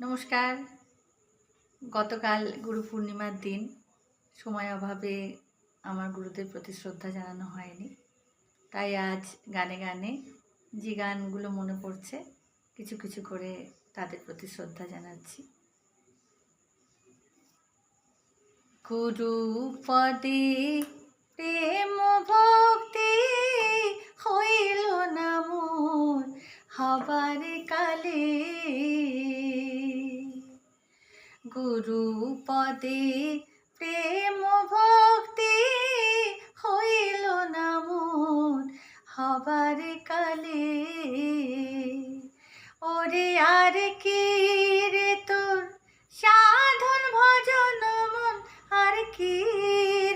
নমস্কার। গতকাল গুরু পূর্ণিমার দিন। সময় অভাবে আমার গুরুদের প্রতি শ্রদ্ধা জানানো হয়নি। তাই আজ গানে গানে যে গানগুলো মনে পড়ছে, কিছু কিছু করে তাদের প্রতি শ্রদ্ধা জানাচ্ছি। গুরু পদে প্রেম ভক্তি হইল না মোর, হবার কালে গুরু পদে প্রেম ভক্তি হইল না মোর হবার কালে। ওরে আর কি রে তোর সাধন ভজন মন, আর কি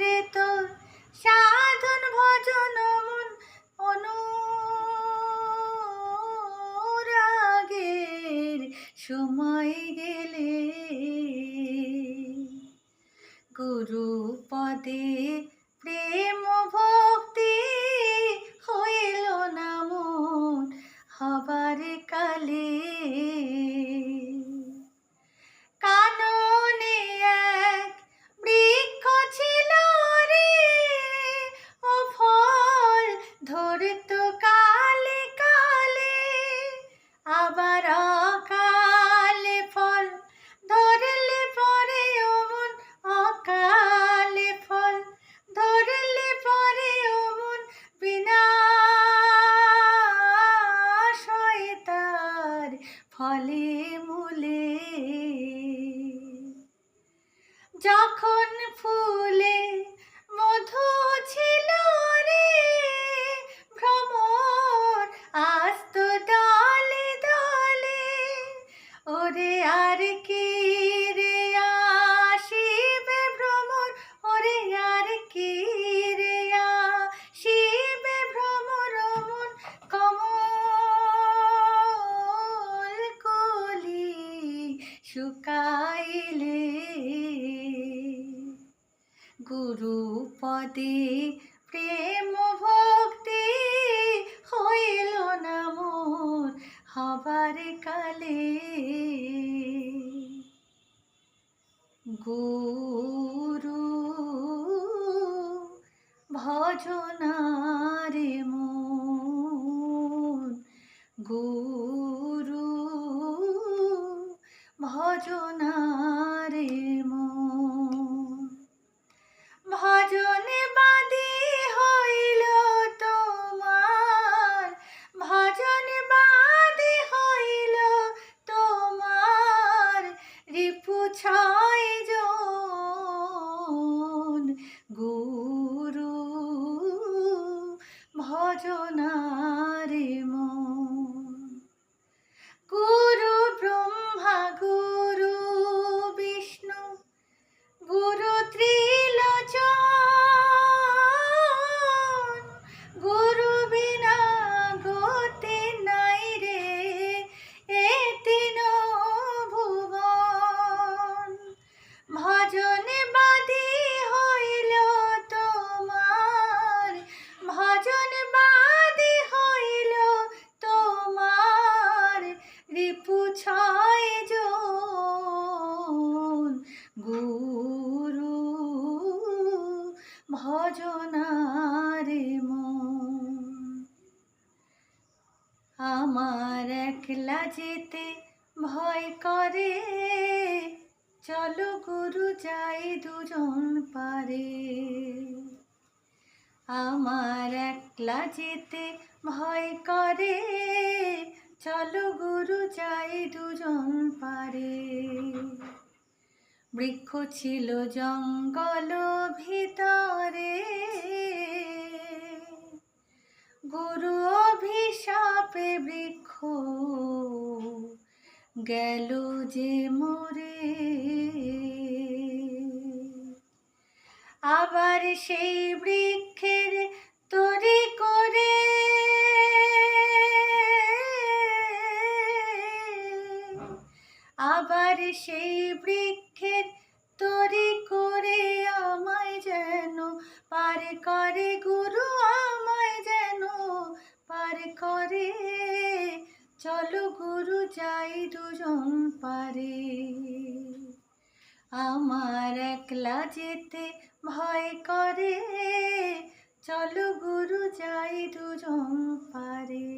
রে তোর সাধন ভজন মন অনুরাগের সময় গেলে। গুরু পদে প্রেম যখন ফুলে মধু ছিল রে ভ্রমর আস্ত দলে দলে ওরে আর কি গুরু পদে প্রেম ভক্তি হইল না মোর হবার কালে। গুরু ভজনারে মন। গুরু ভজনারে ভজনারে আমার একলা যেতে ভয় করে। চলো গুরু যাই দুজন পারে। আমার একলা যেতে ভয় করে। চলো গুরু যাই দুজন পারে। বৃক্ষ ছিল জঙ্গল ভিতরে। গুরু অভিশাপে বৃক্ষ গেল যে মরে। আবার সেই বৃক্ষের তরি করে। আবার সেই বৃক্ষের তরি করে আমায় যেন পার করে, গুরু আমায় যেন পার করে। পারে। আমার একলা যেতে ভয় করে। চলো গুরু যাই দুজন পারে।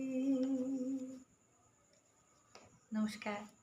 নমস্কার।